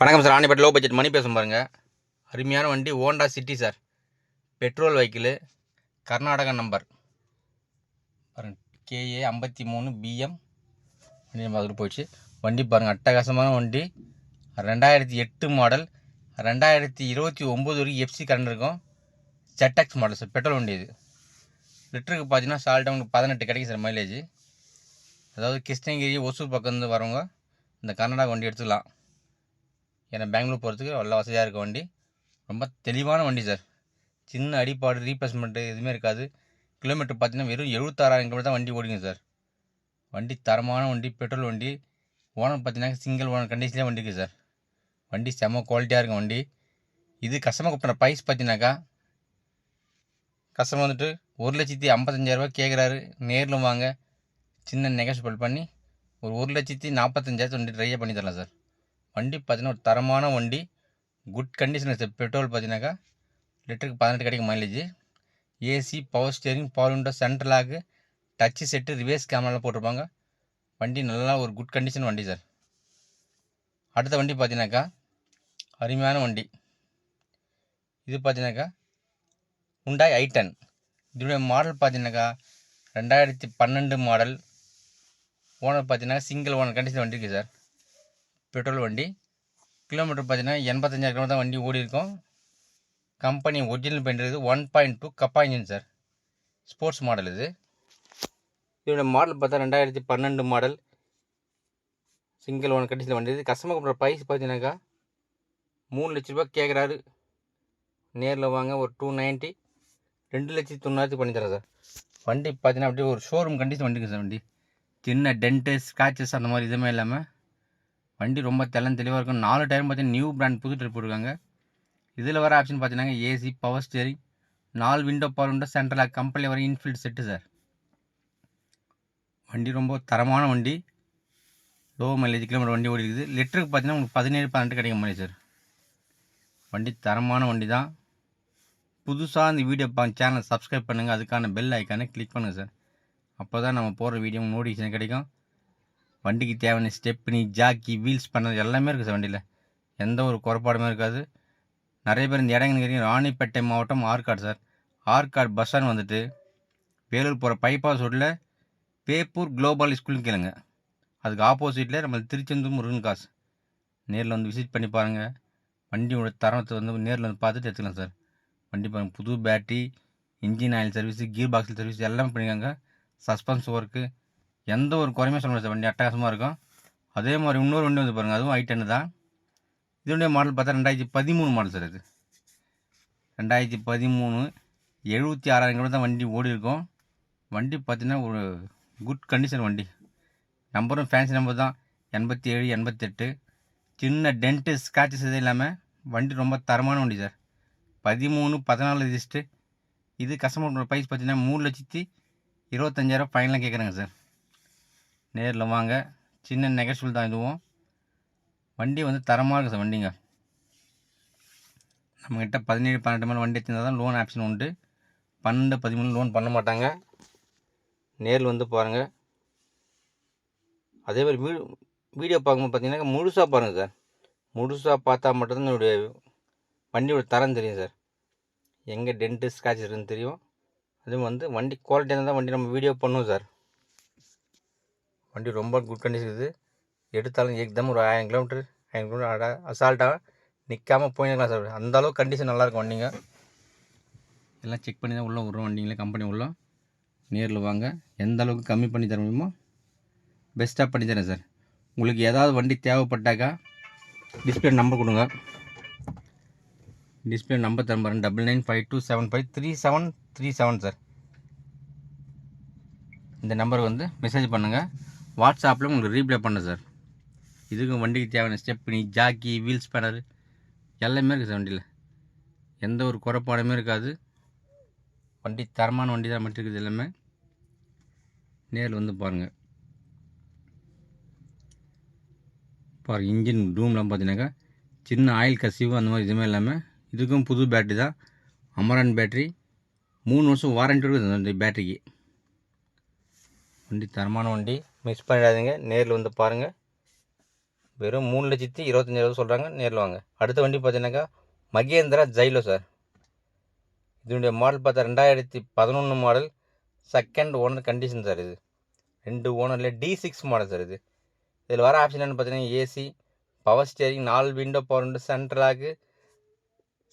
வணக்கம் sir Ranipet low budget Mani பேசும் பாருங்கள் அருமையான வண்டி Honda city sir. Petrol vehicle Karnataka number பாருங்கள் கேஏ ஐம்பத்தி மூணு பிஎம் வண்டி பார்த்துட்டு போயிடுச்சு வண்டி பாருங்கள் அட்டகாசமான வண்டி. ரெண்டாயிரத்தி எட்டு மாடல் ரெண்டாயிரத்தி இருபத்தி ஒம்பது வரைக்கும் எஃப்சி கரண்ட் இருக்கும். ஜெட்டக்ஸ் மாடல் சார் பெட்ரோல் வண்டி இது. லிட்டருக்கு பார்த்தீங்கன்னா சால்ட் உங்களுக்கு பதினெட்டு கிடைக்கும் சார் மைலேஜ் அதாவது கிருஷ்ணகிரி ஒசூர் பக்கம் இருந்து வரவங்க இந்த கர்நாடகா வண்டி எடுத்துக்கலாம். ஏன்னா பெங்களூர் போகிறதுக்கு நல்ல வசதியாக இருக்க வண்டி. ரொம்ப தெளிவான வண்டி சார் சின்ன அடிப்பாடு ரீப்ளேஸ்மெண்ட்டு எதுவுமே இருக்காது. கிலோமீட்டர் பார்த்தீங்கன்னா வெறும் எழுபத்தாறாயிரம் கிலோமீட்டர் தான் வண்டி ஓடிங்க சார் வண்டி தரமான வண்டி பெட்ரோல் வண்டி. ஓனர் பார்த்தீங்கன்னா சிங்கிள் ஓனர் கண்டிஷன்லேயே வண்டி இருக்குது சார் வண்டி செம குவாலிட்டியாக இருக்கும் வண்டி. இது கஸ்டமர் கூப்பிட்ற ப்ரைஸ் பார்த்தீங்கன்னாக்கா கஸ்டமர் வந்துட்டு ஒரு லட்சத்தி ஐம்பத்தஞ்சாயிரரூபா கேட்குறாரு நேரில் வாங்க. சின்ன நெகோஷியபிள் பண்ணி ஒரு ஒரு லட்சத்தி நாற்பத்தஞ்சாயிரத்து வண்டி ட்ரையே பண்ணி தரலாம் சார் வண்டி பார்த்தீங்கன்னா ஒரு தரமான வண்டி. குட் கண்டிஷன் சார் பெட்ரோல் பார்த்தீங்கன்னாக்கா லிட்டருக்கு பதினெட்டு கிடைக்கும் mileage AC power steering power window central lock touch set reverse கேமராலாம் போட்டிருப்பாங்க. வண்டி நல்லா ஒரு குட் கண்டிஷன் வண்டி சார் அடுத்த வண்டி பார்த்தீங்கன்னாக்கா அருமையான வண்டி. இது பார்த்தீங்கன்னாக்கா உண்டாய் ஐ டென் இதோடைய மாடல் பார்த்தீங்கன்னாக்கா ரெண்டாயிரத்தி பன்னெண்டு மாடல் ஓனர் பார்த்தீங்கன்னா சிங்கிள் ஓனர் கண்டிஷன் வண்டி இருக்குது சார் பெட்ரோல் வண்டி. கிலோமீட்டர் பார்த்தீங்கன்னா எண்பத்தஞ்சாயிரம் கிலோமீட்டர் தான் வண்டி ஓடி இருக்கும். கம்பெனி ஒரிஜினல் பெயிண்ட் இருக்குது. One point two Kappa engine sir sports model இது. இதோட மாடல் பார்த்தா ரெண்டாயிரத்தி பன்னெண்டு மாடல் சிங்கிள் ஒன் கண்டிஷன் வண்டி இது. கஸ்டமர் கொடுக்குற ப்ரைஸ் பார்த்தீங்கன்னாக்கா மூணு லட்ச ரூபா கேட்குறாரு. நேரில் வாங்க ஒரு டூ நைன்ட்டி ரெண்டு லட்சத்தி தொண்ணூறாயிரத்து பண்ணி தரேன் சார் வண்டி பார்த்தீங்கன்னா அப்படியே ஒரு ஷோரூம் கண்டிஷன் வண்டிங்க சார் வண்டி. சின்ன டென்ட்டு ஸ்க்ராச்சஸ் அந்த மாதிரி எதுவுமே இல்லாமல் வண்டி ரொம்ப தெள்ளன் தெளிவாக இருக்கும். நாலு டயரும் பார்த்தீங்கன்னா நியூ பிராண்ட் புது டயர் போட்டிருக்காங்க. இதில் வர ஆப்ஷன் பார்த்தீங்கன்னா ஏசி பவர் ஸ்டியரிங் நாலு விண்டோ பவர் விண்டோ சென்ட்ரலாக கம்பெனியில் வர இன்ஃபீல்ட் செட்டு சார் வண்டி ரொம்ப தரமான வண்டி. லோ மைலேஜ் கிலோமீட்டர் வண்டி ஓடி இருக்குது லிட்டருக்கு பார்த்தீங்கன்னா உங்களுக்கு பதினேழு பன்னெண்டு கிடைக்கும் மாதிரி சார் வண்டி தரமான வண்டி தான் புதுசாக இந்த வீடியோ பா சேனலை சப்ஸ்கிரைப் பண்ணுங்கள் அதுக்கான பெல் ஐக்கானை கிளிக் பண்ணுங்கள் சார் அப்போ தான் நம்ம போகிற வீடியோ நோட்டிஃபிகேஷன் கிடைக்கும். வண்டிக்கு தேவையான ஸ்டெப்னி ஜாக்கி வீல்ஸ் பண்ணது எல்லாமே இருக்குது சார் வண்டியில். எந்த ஒரு குறைபாடுமே இருக்காது. நிறைய பேர் இந்த இடங்க ராணிப்பேட்டை மாவட்டம் Arcot sir Arcot bus stand வந்துட்டு வேலூர் போகிற பைபாஸ் ரோட்டில் பேப்பூர் குளோபல் ஸ்கூல்னு கேளுங்க. அதுக்கு ஆப்போசிட்டில் நம்ம திருச்செந்தூர் முருகன் காசு நேரில் வந்து விசிட் பண்ணி பாருங்கள் வண்டியோட தரத்தை வந்து நேரில் வந்து பார்த்துட்டு எடுத்துக்கலாம் சார் வண்டி பாருங்கள் புது battery engine oil service gear பாக்ஸில் சர்வீஸ் எல்லாமே பண்ணியிருக்காங்க சஸ்பென்ஸ் ஒர்க்கு எந்த ஒரு குறையுமே சொல்ல முடியாது. சார் வண்டி அட்டகாசமாக இருக்கும். அதே மாதிரி இன்னொரு வண்டி வந்து பாருங்கள் அதுவும் ஐ டென்னு தான். இதனுடைய மாடல் பார்த்தா ரெண்டாயிரத்தி பதிமூணு மாடல் சார் இது. ரெண்டாயிரத்தி பதிமூணு எழுபத்தி ஆறாயிரம் கிலோ தான் வண்டி ஓடி இருக்கும். வண்டி பார்த்தீங்கன்னா ஒரு குட் கண்டிஷன் வண்டி. நம்பரும் ஃபேன்சி நம்பர் தான். எண்பத்தி ஏழு எண்பத்தெட்டு. சின்ன டென்ட்டு ஸ்க்ராச்சஸ் எதுவும் இல்லாமல் வண்டி ரொம்ப தரமான வண்டி சார் பதிமூணு பதினாலு ரிஜிஸ்ட்டு இது கஸ்டமர் ப்ரைஸ் பார்த்தீங்கன்னா மூணு லட்சத்தி இருபத்தஞ்சாயிரம் ஃபைனலாக கேட்குறாங்க சார் நேரில் வாங்க. சின்ன நெகச்சுவல் தான் இதுவும். வண்டி வந்து தரமாக இருக்குது சார் வண்டிங்க. நம்மக்கிட்ட பதினேழு பன்னெண்டு மேலே வண்டி எடுத்திருந்தால் தான் லோன் ஆப்ஷன் உண்டு. பன்னெண்டு பதிமூணு லோன் பண்ண மாட்டாங்க. நேரில் வந்து பாருங்கள் அதே மாதிரி வீ வீடியோ பார்க்கும்போது பார்த்தீங்கன்னா முழுசாக பாருங்கள் சார். முழுசாக பார்த்தா மட்டும்தான் என்னுடைய வண்டியோட தரம் தெரியும் சார். எங்கே டென்ட்டு ஸ்க்ராட்ச் இருக்குன்னு தெரியும். அதுவும் வந்து வண்டி குவாலிட்டியாக தான் வண்டி நம்ம வீடியோ பண்ணுவோம் சார். வண்டி ரொம்ப குட் கண்டிஷன் இருக்குது. எடுத்தாலும் எக்தம் ஒரு ஆயிரம் கிலோமீட்டர் ஆயிரம் கிலோமீட்டர் அட அசால்ட்டாக நிற்காம போயிருக்கலாம் சார். அந்த அளவுக்கு கண்டிஷன் நல்லாயிருக்கும் வண்டிங்க. எல்லாம் செக் பண்ணி தான் உள்ளே விட்றோம் வண்டிங்களே கம்பெனி உள்ள. நேரில் வாங்க. எந்த அளவுக்கு கம்மி பண்ணி தர முடியுமோ பெஸ்ட்டாக பண்ணி தரேன் சார். உங்களுக்கு ஏதாவது வண்டி தேவைப்பட்டாக்கா டிஸ்பிளே நம்பர் கொடுங்க. டிஸ்பிளே நம்பர் தரேன் double nine five two seven five three seven three seven sir இந்த நம்பருக்கு வந்து மெசேஜ் பண்ணுங்கள் வாட்ஸ்அப்பில் உங்களுக்கு ரீப்ளே பண்ண சார். இதுக்கும் வண்டிக்கு தேவையான ஸ்டெப்னி ஜாக்கி வீல் ஸ்பேனர் எல்லாமே இருக்குது சார் வண்டியில். எந்த ஒரு குறைப்பாடுமே இருக்காது. வண்டி தரமான வண்டி தான் மட்டும் இருக்குது எல்லாமே. நேரில் வந்து பாருங்கள் பாருங்கள் இன்ஜின் ரூம்லாம் பார்த்தீங்கன்னாக்கா சின்ன ஆயில் கசிவு அந்த மாதிரி எதுவுமே இல்லாமல் இதுக்கும் புது பேட்ரி தான். அமரான் பேட்ரி மூணு வருஷம் வாரண்டி இருக்குது அந்த பேட்டரிக்கு. வண்டி தரமான வண்டி. மிஸ் பண்ணிடாதீங்க. நேரில் வந்து பாருங்கள் வெறும் மூணு லட்சத்தி இருபத்தஞ்சாயிரம் சொல்கிறாங்க நேரில் வாங்க. அடுத்த வண்டி பார்த்தீங்கன்னாக்கா மகேந்திரா ஜைலோ சார் இதனுடைய மாடல் பார்த்தா ரெண்டாயிரத்தி பதினொன்று model second owner condition sir இது. ரெண்டு ஓனரில் டி சிக்ஸ் மாடல் சார் இது. இதில் வர ஆப்ஷன் என்னென்னு பார்த்தீங்கன்னா ஏசி பவர் ஸ்டியரிங் நாலு விண்டோ பவர் விண்டோ சென்ட்ரலாகு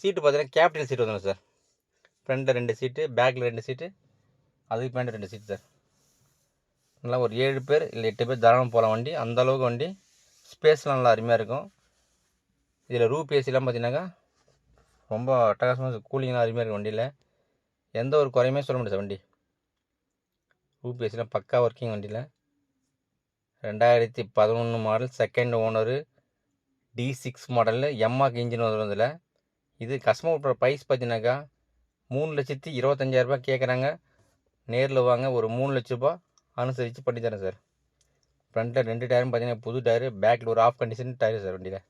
சீட்டு பார்த்தீங்கன்னா கேபிட்டல் சீட் வந்துடும் சார் ஃப்ரண்ட்டில் ரெண்டு சீட்டு பேக்கில் ரெண்டு சீட்டு அதுக்கு பேண்ட் ரெண்டு சீட்டு சார் நல்லா ஒரு ஏழு பேர் இல்லை எட்டு பேர் தாராளம் போகலாம் வண்டி. அந்தளவுக்கு வண்டி. ஸ்பேஸ்லாம் நல்லா அருமையாக இருக்கும். இதில் ரூப் ஏசிலாம் பார்த்தீங்கன்னாக்கா ரொம்ப அட்டகாசமாக கூலிங்லாம் அருமையாக இருக்கும் வண்டியில். எந்த ஒரு குறையுமே சொல்ல முடியாது வண்டி. ரூப் ஏசிலாம் பக்கா ஒர்க்கிங் வண்டியில். ரெண்டாயிரத்தி பதினொன்று model second owner D six மாடலில் எம்மாக்கு இன்ஜின் வரும் இதில் இது கஸ்டமர் ப்ரைஸ் பார்த்தீங்கன்னாக்கா மூணு லட்சத்தி இருபத்தஞ்சாயிரரூபா கேட்குறாங்க நேரில் வாங்க ஒரு மூணு லட்ச ரூபா அனுசரித்து பண்ணி தரேன் சார். ஃப்ரண்ட்டில் ரெண்டு டயரும் பார்த்தீங்கன்னா புது டயரு பேக்கில் ஒரு ஆஃப் கண்டிஷன் டயர் சார் வண்டியில்.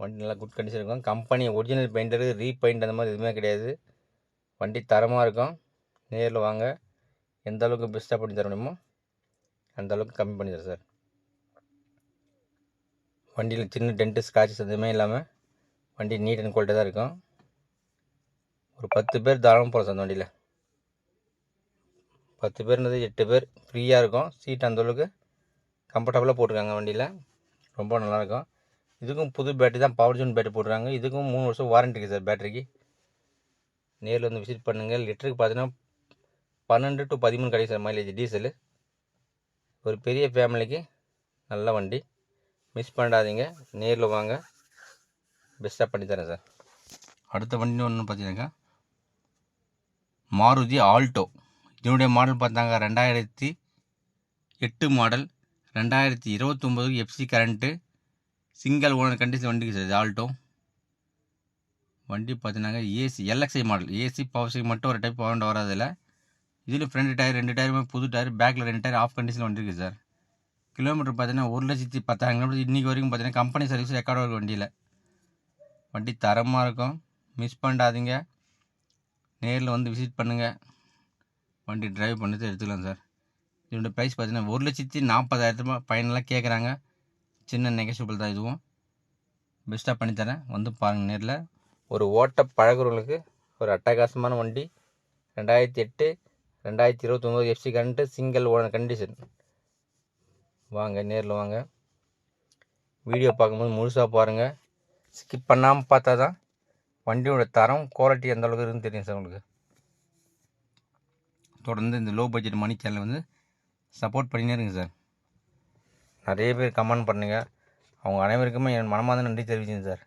வண்டி நல்லா குட் கண்டிஷன் இருக்கும். கம்பெனி ஒரிஜினல் பெயிண்டரு ரீபெயிண்ட் அந்த மாதிரி எதுவுமே கிடையாது. வண்டி தரமாக இருக்கும். நேரில் வாங்க. எந்த அளவுக்கு பெஸ்ட்டாக பண்ணி தர முடியுமோ அந்த அளவுக்கு கம்மி பண்ணி தரேன் சார். வண்டியில் சின்ன டென்ட்டு ஸ்க்ராச்சஸ் எதுவுமே இல்லாமல் வண்டி நீட் அண்ட் குவாலிட்டி தான் இருக்கும். ஒரு பத்து பேர் தாராளமாக போகலாம் சார் அந்த வண்டியில். பத்து பேர்ன்றது எட்டு பேர். ஃப்ரீயாக இருக்கும். சீட் அந்தளவுக்கு கம்ஃபர்டபுளாக போட்டிருக்காங்க வண்டியில். ரொம்ப நல்லாயிருக்கும். இதுக்கும் புது பேட்டரி தான் பவர் ஜூன் பேட்டரி போட்டுருக்காங்க. இதுக்கும் மூணு வருஷம் வாரண்டி இருக்குது சார் பேட்டரிக்கு நேரில் வந்து விசிட் பண்ணுங்கள் லிட்டருக்கு பார்த்தீங்கன்னா பன்னெண்டு டு பதிமூணு கிடைக்கும் சார் மைலேஜ் டீசலு ஒரு பெரிய ஃபேமிலிக்கு நல்ல வண்டி. மிஸ் பண்ணாதீங்க. நேரில் வாங்க. பெஸ்ட்டாக பண்ணித்தரேன் சார் அடுத்த வண்டி ஒன்று பார்த்தீங்கன்னாக்கா மாருதி ஆல்டோ. இதனுடைய மாடல் பார்த்தாங்க ரெண்டாயிரத்தி எட்டு மாடல் ரெண்டாயிரத்தி இருபத்தொம்போது FC current single owner condition வண்டிக்கு சார் இது ஆல்ட்டோ வண்டி பார்த்தீங்கன்னா AC LXI model AC power steering மட்டும் ஒரு டைப் பவர் வராதில்ல இதில். ஃப்ரண்ட் டயர் ரெண்டு டயருமே புது டயர் பேக்கில் ரெண்டு டயர் ஆஃப் கண்டிஷன் வண்டி இருக்குது சார் கிலோமீட்டர் பார்த்தீங்கன்னா ஒரு லட்சத்தி பத்தாயிரம் கிலோமீட்டர் இன்றைக்கி வரைக்கும் பார்த்தீங்கன்னா கம்பெனி சர்வீஸ் ரெக்கார்டு இருக்கும் வண்டியில். வண்டி தரமாக இருக்கும். மிஸ் பண்ணாதீங்க. நேரில் வந்து விசிட் பண்ணுங்கள் வண்டி டிரைவ் பண்ணிட்டு எடுத்துக்கலாம் சார் இதோட ப்ரைஸ் பார்த்தீங்கன்னா ஒரு லட்சத்தி நாற்பதாயிரத்து ரூபாய் ஃபைனலாக கேட்குறாங்க சின்ன நெகஷியபிள் தான் இதுவும். பெஸ்ட்டாக பண்ணித்தரேன் வந்து பாருங்கள் நேரில். ஒரு ஓட்ட பழகுறவங்களுக்கு ஒரு அட்டகாசமான வண்டி. ரெண்டாயிரத்தி எட்டு ரெண்டாயிரத்தி இருபத்தொம்போது FC current single owner condition வாங்க நேரில் வாங்க. வீடியோ பார்க்கும்போது முழுசாக பாருங்கள் ஸ்கிப் பண்ணாமல் பார்த்தா தான் வண்டியோட தரம் குவாலிட்டி எந்த அளவுக்கு இருக்குன்னு தெரியும் சார் உங்களுக்கு. தொடர்ந்து இந்த லோ பட்ஜெட் மணி சேனலை வந்து சப்போர்ட் பண்ணினே இருங்க சார் நிறைய பேர் கமெண்ட் பண்ணுங்கள் அவங்க அனைவருக்குமே என் மனமார்ந்த நன்றி தெரிவிச்சுங்க சார்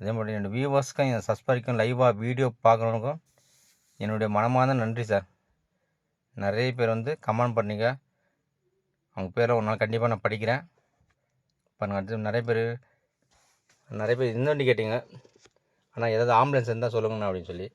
அதே மாதிரி என்னோடய வியூவர்ஸ்க்கும் என் சப்ஸ்கிரைக்கும் லைவாக வீடியோ பார்க்குறவனுக்கும் என்னுடைய மனமார்ந்த நன்றி சார் நிறைய பேர் வந்து கமெண்ட் பண்ணிங்க. அவங்க பேரை ஒரு நாள் கண்டிப்பாக நான் படிக்கிறேன். பாருங்கள் அடுத்து நிறைய பேர் நிறைய பேர் இந்த வண்டி கேட்டிங்க. ஆனால் ஏதாவது ஆம்புலன்ஸ் இருந்தால் சொல்லுங்கண்ணா அப்படின்னு சொல்லி.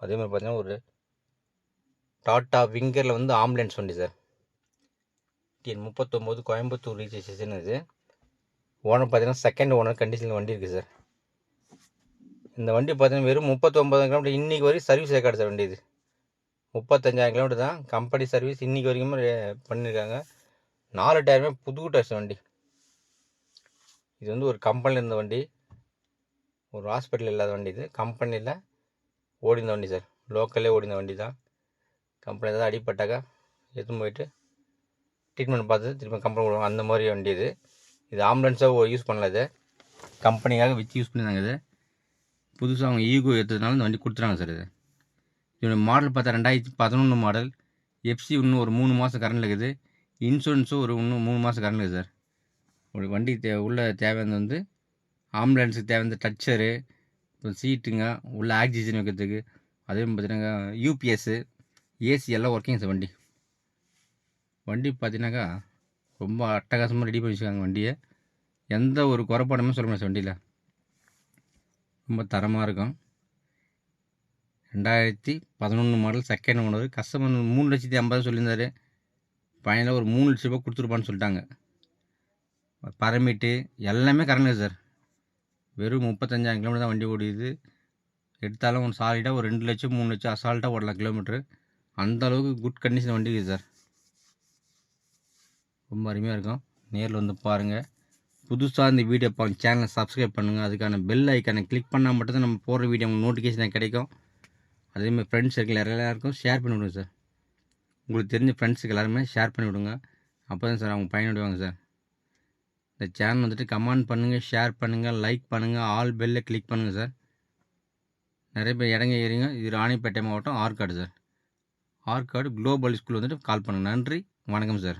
அதே மாதிரி பார்த்தீங்கன்னா ஒரு டாட்டா விங்கரில் வந்து ஆம்புலன்ஸ் வண்டி சார். டிஎன் முப்பத்தொம்போது கோயம்புத்தூர் ரிஜிஸ்ட்ரேஷன் இது. ஓனர் பார்த்தீங்கன்னா செகண்ட் ஓனர் கண்டிஷனில் வண்டி இருக்குது சார். இந்த வண்டி பார்த்தீங்கன்னா வெறும் முப்பத்தொம்பது கிலோமீட்டர் இன்றைக்கி வரைக்கும் சர்வீஸ் ரெக்கார்டு சார் வண்டி இது. முப்பத்தஞ்சாயிரம் கிலோமீட்டர் தான் கம்பெனி சர்வீஸ் இன்றைக்கி வரைக்குமே பண்ணியிருக்காங்க நாலு டயருமே புது டயர்ஸ் வண்டி. இது வந்து ஒரு கம்பெனியில் இருந்த வண்டி. ஒரு ஹாஸ்பிட்டல் இல்லாத வண்டி இது. கம்பெனியில் ஓடிந்த வண்டி சார். லோக்கல்லே ஓடிந்த வண்டி தான். கம்பெனி ஏதாவது அடிப்பட்டாக்கா எடுத்துன்னு போயிட்டு ட்ரீட்மெண்ட் பார்த்து திரும்ப கம்பெனி கொடுவாங்க அந்த மாதிரி வண்டி இது. இது ஆம்புலன்ஸாக யூஸ் பண்ணல இது. கம்பெனிக்காக வச்சு யூஸ் பண்ணியிருந்தாங்க இது. புதுசாக அவங்க ஈகோ எடுத்ததுனால இந்த வண்டி கொடுத்துறாங்க சார் இது. இதோட மாடல் பார்த்தா ரெண்டாயிரத்தி பதினொன்று மாடல் எஃப்சி இன்னும் ஒரு மூணு மாதம் கரண்ட் இருக்குது. இன்சூரன்ஸும் ஒரு இன்னும் மூணு மாதம் கரண்ட் இருக்குது சார் ஒரு வண்டி தே உள்ள தேவையானது வந்து ஆம்புலன்ஸுக்கு தேவையான டச்சரு இப்போ சீட்டுங்க உள்ள ஆக்சிஜன் வைக்கிறதுக்கு. அதே மாதிரி பார்த்தீங்கன்னா யூபிஎஸ்ஸு ஏசி எல்லாம் ஒர்க்கிங் சார் வண்டி. வண்டி பார்த்தீங்கன்னாக்கா ரொம்ப அட்டகாசமாக ரெடி பண்ணி வச்சுருக்காங்க வண்டியை. எந்த ஒரு குறைபாடுமே சொல்ல முடியாது சார் வண்டியில். ரொம்ப தரமாக இருக்கும். ரெண்டாயிரத்தி பதினொன்று மாடல் செகண்ட் ஓனர் கஸ்டமர் மூணு லட்சத்தி ஐம்பது சொல்லியிருந்தார். ஃபைனலாக ஒரு மூணு லட்ச ரூபாய் கொடுத்துருப்பான்னு சொல்லிட்டாங்க. பரமிட்டு எல்லாமே கரண்ட் சார். வெறும் முப்பத்தஞ்சாயிரம் கிலோமீட்டர் தான் வண்டி ஓடிது எடுத்தாலும் ஒரு சாலிடாக ஒரு ரெண்டு லட்சம் மூணு லட்சம் அசால்ட்டாக ஓடலாம் கிலோமீட்ரு அந்த அளவுக்கு குட் கண்டிஷன் வண்டி இருக்குது சார். ரொம்ப அருமையாக இருக்கும். நேரில் வந்து பாருங்கள் புதுசாக இந்த வீடியோ பா சேனலை சப்ஸ்கிரைப் பண்ணுங்கள் அதுக்கான பெல் ஐக்கானை கிளிக் பண்ணால் மட்டும்தான் நம்ம போடுற வீடியோ உங்களுக்கு நோட்டிஃபிகேஷன் கிடைக்கும். அதேமாதிரி ஃப்ரெண்ட்ஸ் சர்க்கிள் எல்லாருக்கும் ஷேர் பண்ணி விடுங்க சார். உங்களுக்கு தெரிஞ்ச ஃப்ரெண்ட்ஸுக்கு எல்லாருமே ஷேர் பண்ணி விடுங்க. அப்போ தான் சார் அவங்க பயனடைவாங்க சார். இந்த சேனல் வந்துட்டு கமெண்ட் பண்ணுங்கள் ஷேர் பண்ணுங்கள் லைக் பண்ணுங்கள் ஆல் பெல்லில் கிளிக் பண்ணுங்கள் சார். நிறைய பேர் இடங்க ஏறிங்க. இது ராணிப்பேட்டை மாவட்டம் Arcot sir. Arcot global school வந்துட்டு கால் பண்ணுங்கள் நன்றி. வணக்கம் சார்.